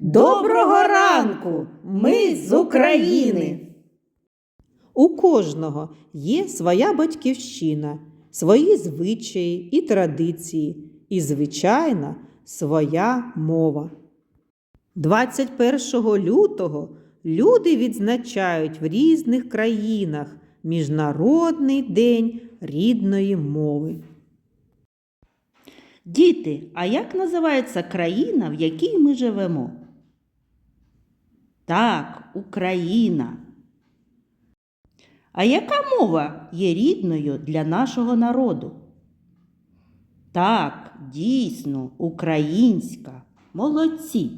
Доброго ранку! Ми з України! У кожного є своя батьківщина, свої звичаї і традиції, і, звичайно, своя мова. 21 лютого люди відзначають в різних країнах Міжнародний день рідної мови. Діти, а як називається країна, в якій ми живемо? Так, Україна. А яка мова є рідною для нашого народу? Так, дійсно, українська. Молодці.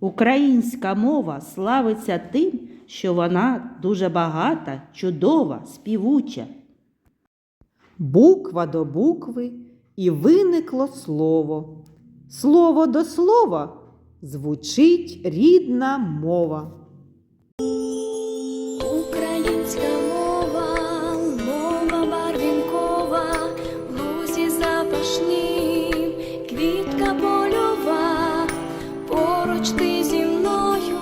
Українська мова славиться тим, що вона дуже багата, чудова, співуча. Буква до букви і виникло слово. Слово до слова звучить рідна мова. Українська мова, мова барвінкова, лузі запашні, квітка польова, поруч ти зі мною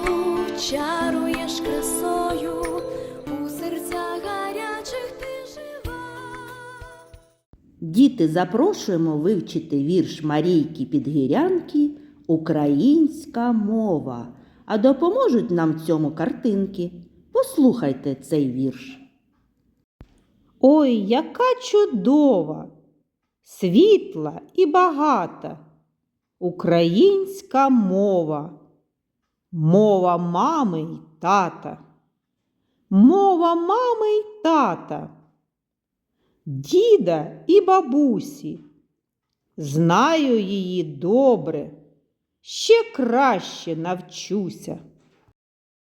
чаруєш красою, у серцях гарячих ти жива. Діти, запрошуємо вивчити вірш Марійки Підгірянки Українська мова. А допоможуть нам в цьому картинки. Послухайте цей вірш. Ой, яка чудова, світла і багата українська мова, мова мами й тата, мова мами й тата, діда і бабусі. Знаю її добре, ще краще навчуся.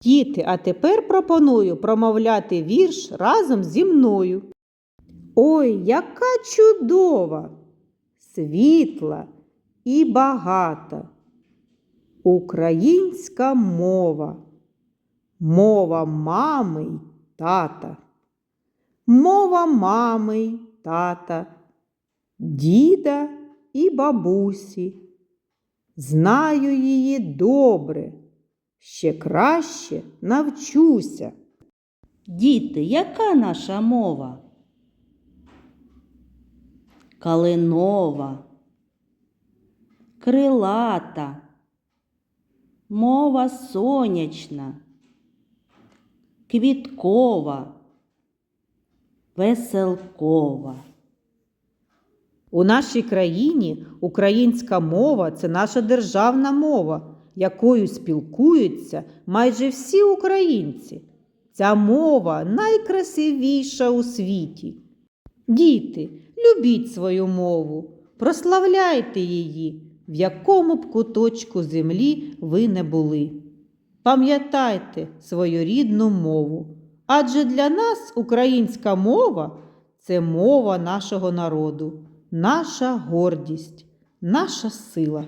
Діти, а тепер пропоную промовляти вірш разом зі мною. Ой, яка чудова, світла і багата. Українська мова, мова мами й тата, мова мами й тата, діда і бабусі. Знаю її добре, ще краще навчуся. Діти, яка наша мова? Калинова, крилата, мова сонячна, квіткова, веселкова. У нашій країні українська мова це наша державна мова, якою спілкуються майже всі українці. Ця мова найкрасивіша у світі. Діти, любіть свою мову, прославляйте її, в якому б куточку землі ви не були. Пам'ятайте свою рідну мову, адже для нас українська мова це мова нашого народу, наша гордість, наша сила.